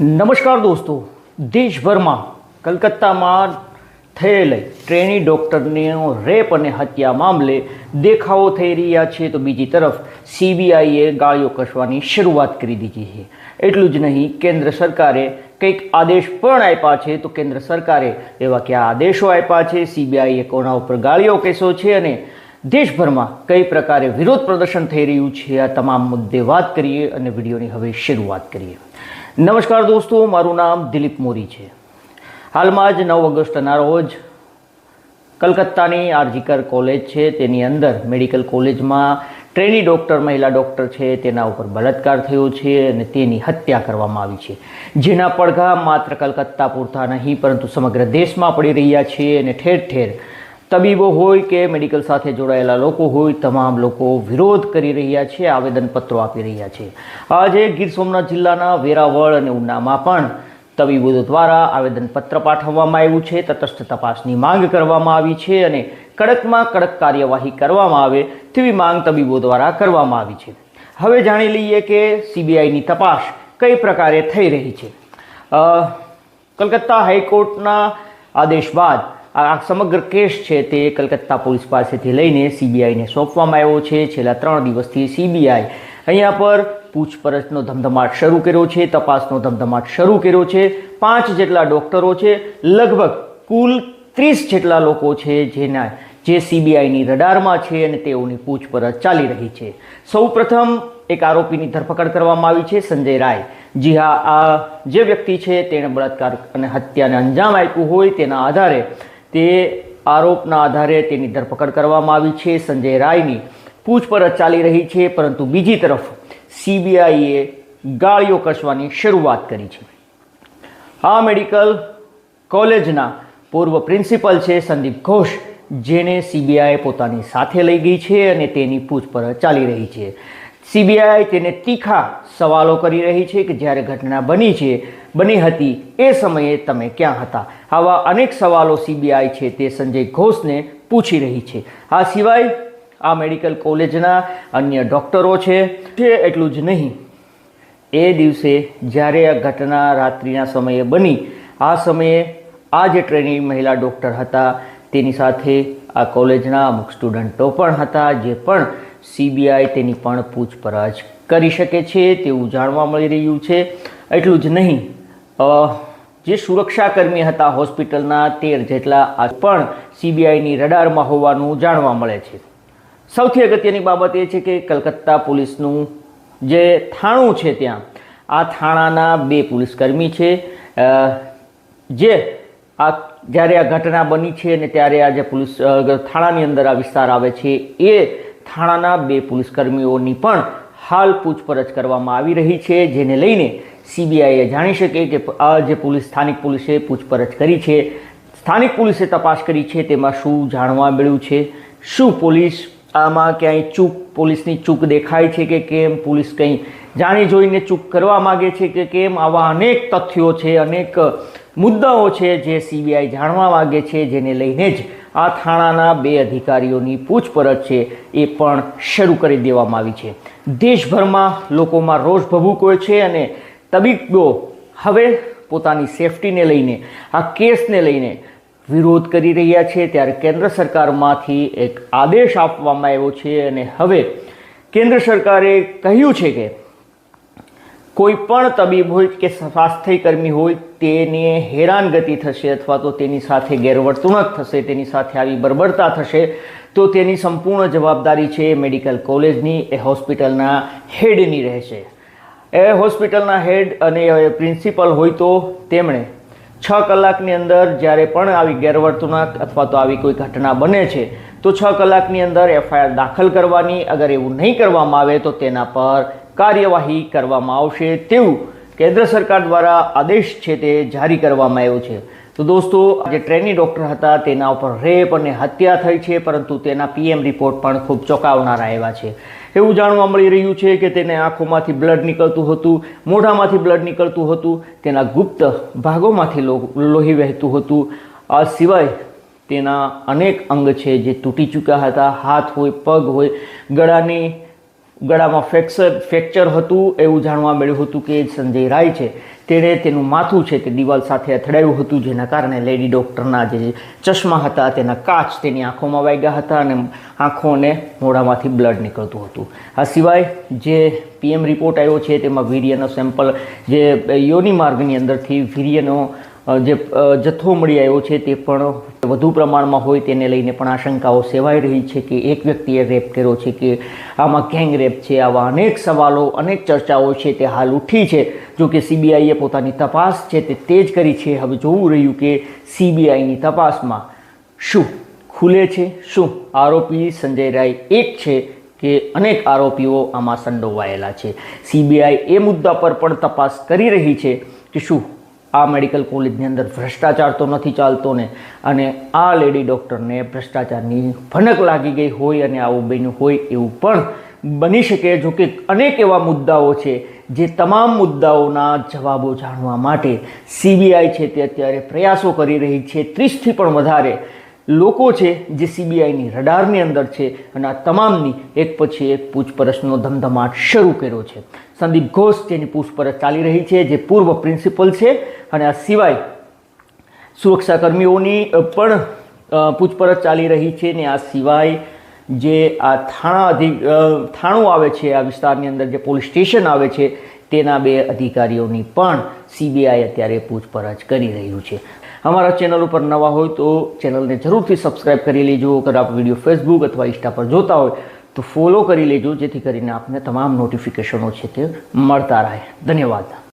નમસ્કાર દોસ્તો, દેશભરમાં કલકત્તામાં થયેલી ટ્રેની ડૉક્ટરનો રેપ અને હત્યા મામલે દેખાવો થઈ રહ્યા છે, તો બીજી તરફ સીબીઆઈએ ગાળીઓ કસવાની શરૂઆત કરી દીધી છે. એટલું જ નહીં, કેન્દ્ર સરકારે કંઈક આદેશ પણ આપ્યા છે, તો કેન્દ્ર સરકારે એવા કયા આદેશો આપ્યા છે? સીબીઆઈએ કોના ઉપર ગાળીઓ કેસો છે અને દેશભરમાં કઈ પ્રકારે વિરોધ પ્રદર્શન થઈ રહ્યું છે? આ તમામ મુદ્દે વાત કરીએ અને વિડીયોની હવે શરૂઆત કરીએ. નમસ્કાર દોસ્તો, મારું નામ દિલીપ મોરી છે. હાલમાં જ નવ ઓગસ્ટના રોજ કલકત્તાની આરજીકર કોલેજ છે, તેની અંદર મેડિકલ કોલેજમાં ટ્રેની ડૉક્ટર, મહિલા ડૉક્ટર છે, તેના ઉપર બળાત્કાર થયો છે અને તેની હત્યા કરવામાં આવી છે. જેના પડઘા માત્ર કલકત્તા પૂરતા નહીં, પરંતુ સમગ્ર દેશમાં પડી રહ્યા છે અને ઠેર ઠેર તબીબો હોય કે મેડિકલ સાથે જોડાયેલા લોકો હોય, તમામ લોકો વિરોધ કરી રહ્યા છે, આવેદનપત્રો આપી રહ્યા છે. આજે ગીર સોમનાથ જિલ્લાના વેરાવળ અને ઉનામાં પણ તબીબો દ્વારા આવેદનપત્ર પાઠવવામાં આવ્યું છે. તટસ્થ તપાસની માંગ કરવામાં આવી છે અને કડકમાં કડક કાર્યવાહી કરવામાં આવે તેવી માંગ તબીબો દ્વારા કરવામાં આવી છે. હવે જાણી લઈએ કે સીબીઆઈની તપાસ કઈ પ્રકારે થઈ રહી છે. કલકત્તા હાઈકોર્ટના આદેશ બાદ આ સમગ્ર કેસ છે તે કલકત્તા પોલીસ પાસેથી લઈને સીબીઆઈને સોંપવામાં આવ્યો છે. છેલ્લા ત્રણ દિવસથી સીબીઆઈ અહીંયા પર પૂછપરછનો ધમધમાટ શરૂ કર્યો છે, તપાસનો ધમધમાટ શરૂ કર્યો છે. પાંચ જેટલા ડૉક્ટરો છે, લગભગ કુલ ત્રીસ જેટલા લોકો છે જેના જે સીબીઆઈની રડારમાં છે અને તેઓની પૂછપરછ ચાલી રહી છે. સૌપ્રથમ એક આરોપીની ધરપકડ કરવામાં આવી છે, સંજય રાય. જી હા, આ જે વ્યક્તિ છે, તેણે બળાત્કાર અને હત્યાને અંજામ આપ્યું હોય તેના આધારે તે આરોપના આધારે તેની ધરપકડ કરવામાં આવી છે. સંજય રાયની પૂછપરછ ચાલી રહી છે, પરંતુ બીજી તરફ સીબીઆઈએ ગાળીઓ કસવાની શરૂઆત કરી છે. આ મેડિકલ કોલેજના પૂર્વ પ્રિન્સિપલ છે સંદીપ ઘોષ, જેને સીબીઆઈ પોતાની સાથે લઈ ગઈ છે અને તેની પૂછપરછ ચાલી રહી છે. સીબીઆઈ તેને તીખા સવાલો કરી રહી છે કે જ્યારે ઘટના બની છે બની હતી. એ સમયે તમે ક્યાં હતા? આવા અનેક સવાલો સીબીઆઈ છે તે સંજય ઘોષને પૂછી રહી છે. આ સિવાય આ મેડિકલ કોલેજના અન્ય ડૉક્ટરો છે તે એટલું જ નહીં. એ દિવસે જ્યારે આ ઘટના રાત્રિના સમયે બની, આ સમયે આ જે ટ્રેનિંગ મહિલા ડૉક્ટર હતા, તેની સાથે આ કોલેજના અમુક સ્ટુડન્ટો પણ હતા, જે પણ સીબીઆઈ તેની પણ પૂછપરછ કરી શકે છે તેવું જાણવા મળી રહ્યું છે. એટલું જ નહીં. જે સુરક્ષાકર્મી હતા હોસ્પિટલના તેર જેટલા પણ સીબીઆઈની રડારમાં હોવાનું જાણવા મળે છે. સૌથી અગત્યની બાબત એ છે કે કલકત્તા પોલીસનું જે થાણું છે ત્યાં, આ થાણાના બે પોલીસકર્મી છે. જે આ, જ્યારે આ ઘટના બની છે અને ત્યારે આ જે પોલીસ થાણાની અંદર આ વિસ્તાર આવે છે, એ થાણાના બે પોલીસકર્મીઓની પણ હાલ પૂછપરછ કરવામાં આવી રહી છે, જેને લઈને સીબીઆઈએ જાણી શકે કે આ જે પોલીસ, સ્થાનિક પોલીસે પૂછપરછ કરી છે, સ્થાનિક પોલીસે તપાસ કરી છે, તેમાં શું જાણવા મળ્યું છે, શું પોલીસ આમાં ક્યાંય ચૂક, પોલીસની ચૂક દેખાય છે કે કેમ, પોલીસ કંઈ જાણી જોઈને ચૂક કરવા માગે છે કે કેમ, આવા અનેક તથ્યો છે, અનેક મુદ્દાઓ છે જે સીબીઆઈ જાણવા માગે છે, જેને લઈને જ આ થાણાના બે અધિકારીઓની પૂછપરછ છે એ પણ શરૂ કરી દેવામાં આવી છે. દેશભરમાં લોકોમાં રોષ ભભૂકો છે અને તબીબો હવે પોતાની સેફટીને લઈને, આ કેસને લઈને વિરોધ કરી રહ્યા છે. ત્યારે કેન્દ્ર સરકારમાંથી એક આદેશ આપવામાં આવ્યો છે અને હવે કેન્દ્ર સરકારે કહ્યું છે કે કોઈ પણ તબીબ હોય કે સ્વાસ્થ્યકર્મી હોય, તેને હેરાનગતિ થશે અથવા તો તેની સાથે ગેરવર્તણૂક થશે, તેની સાથે આવી બરબરતા થશે, તો તેની સંપૂર્ણ જવાબદારી છે મેડિકલ કોલેજની, એ હોસ્પિટલના હેડની રહેશે. એ હોસ્પિટલના હેડ અને પ્રિન્સિપલ હોય તો તેમણે છ કલાકની અંદર જ્યારે પણ આવી ગેરવર્તણૂક અથવા તો આવી કોઈ ઘટના બને છે, તો છ કલાકની અંદર એફઆઈઆર દાખલ કરવાની, અગર એવું નહીં કરવામાં આવે તો તેના પર કાર્યવાહી કરવામાં આવશે તેવું કેન્દ્ર સરકાર દ્વારા આદેશ છે તે જારી કરવામાં આવ્યો છે. તો દોસ્તો જે ટ્રેની ડૉક્ટર હતા, તેના ઉપર રેપ અને હત્યા થઈ છે, પરંતુ તેના પીએમ રિપોર્ટ પણ ખૂબ ચોંકાવનારા એવા છે. એવું જાણવા મળી રહ્યું છે કે તેને આંખોમાંથી બ્લડ નીકળતું હતું, મોઢામાંથી બ્લડ નીકળતું હતું, તેના ગુપ્ત ભાગોમાંથી લોહી વહેતું હતું. આ સિવાય તેના અનેક અંગ છે જે તૂટી ચૂક્યા હતા, હાથ હોય, પગ હોય, ગળાની ગળામાં ફ્રેક્ચર ફ્રેક્ચર હતું એવું જાણવા મળ્યું હતું કે સંજય રાય છે. તેણે તેનું માથું છે તે દિવાલ સાથે અથડાયું હતું, જેના કારણે લેડી ડૉક્ટરના જે ચશ્મા હતા તેના કાચ તેની આંખોમાં વાગ્યા હતા અને આંખો અને મોઢામાંથી બ્લડ નીકળતું હતું. આ સિવાય જે પીએમ રિપોર્ટ આવ્યો છે તેમાં વીર્યનો સેમ્પલ, જે યોની માર્ગની અંદરથી વીર્યનો જે જથ્થો મળી આવ્યો છે તે પણ વધુ પ્રમાણમાં હોય તેને લઈને પણ આશંકાઓ સેવાઈ રહી છે કે એક વ્યક્તિએ રેપ કર્યો છે કે આમાં ગેંગ રેપ છે, આવા અનેક સવાલો, અનેક ચર્ચાઓ છે તે હાલ ઉઠી છે. જો કે સીબીઆઈએ પોતાની તપાસ છે તે તેજ કરી છે. હવે જોવું રહ્યું કે સીબીઆઈની તપાસમાં શું ખુલે છે, શું આરોપી સંજય રાય એક છે કે અનેક આરોપીઓ આમાં સંડોવાયેલા છે. સીબીઆઈ એ મુદ્દા પર પણ તપાસ કરી રહી છે કે શું આ મેડિકલ કોલેજની અંદર ભ્રષ્ટાચાર તો નથી ચાલતો ને. અને આ લેડી ડૉક્ટરને ભ્રષ્ટાચારની ભનક લાગી ગઈ હોય અને આવું બન્યું હોય એવું પણ બની શકે જો કે અનેક એવા મુદ્દાઓ છે જે તમામ મુદ્દાઓના જવાબો જાણવા માટે સીબીઆઈ છે તે અત્યારે પ્રયાસો કરી રહી છે. ત્રીસથી પણ વધારે લોકો છે જે સીબીઆઈની રડારની અંદર છે અને આ તમામની એક પછી એક પૂછપરછનો ધમધમાટ શરૂ કર્યો છે. સંદીપ ઘોષ જેની પૂછપરછ ચાલી રહી છે, જે પૂર્વ પ્રિન્સિપલ છે અને આ સિવાય સુરક્ષાકર્મીઓની પણ પૂછપરછ ચાલી રહી છે ને આ સિવાય જે આ થાણા અધિક થાણું આવે છે, આ વિસ્તારની અંદર જે પોલીસ સ્ટેશન આવે છે તેના બે અધિકારીઓની પણ સીબીઆઈ અત્યારે પૂછપરછ કરી રહ્યું છે. અમારા ચેનલ ઉપર નવા હોય તો ચેનલને જરૂરથી સબસ્ક્રાઇબ કરી લેજો. અગર આપ વીડિયો ફેસબુક અથવા ઇન્સ્ટા પર જોતા હોય તો ફોલો કરી લેજો, જેથી કરીને આપને તમામ નોટિફિકેશનો છે તે મળતા રહે. ધન્યવાદ.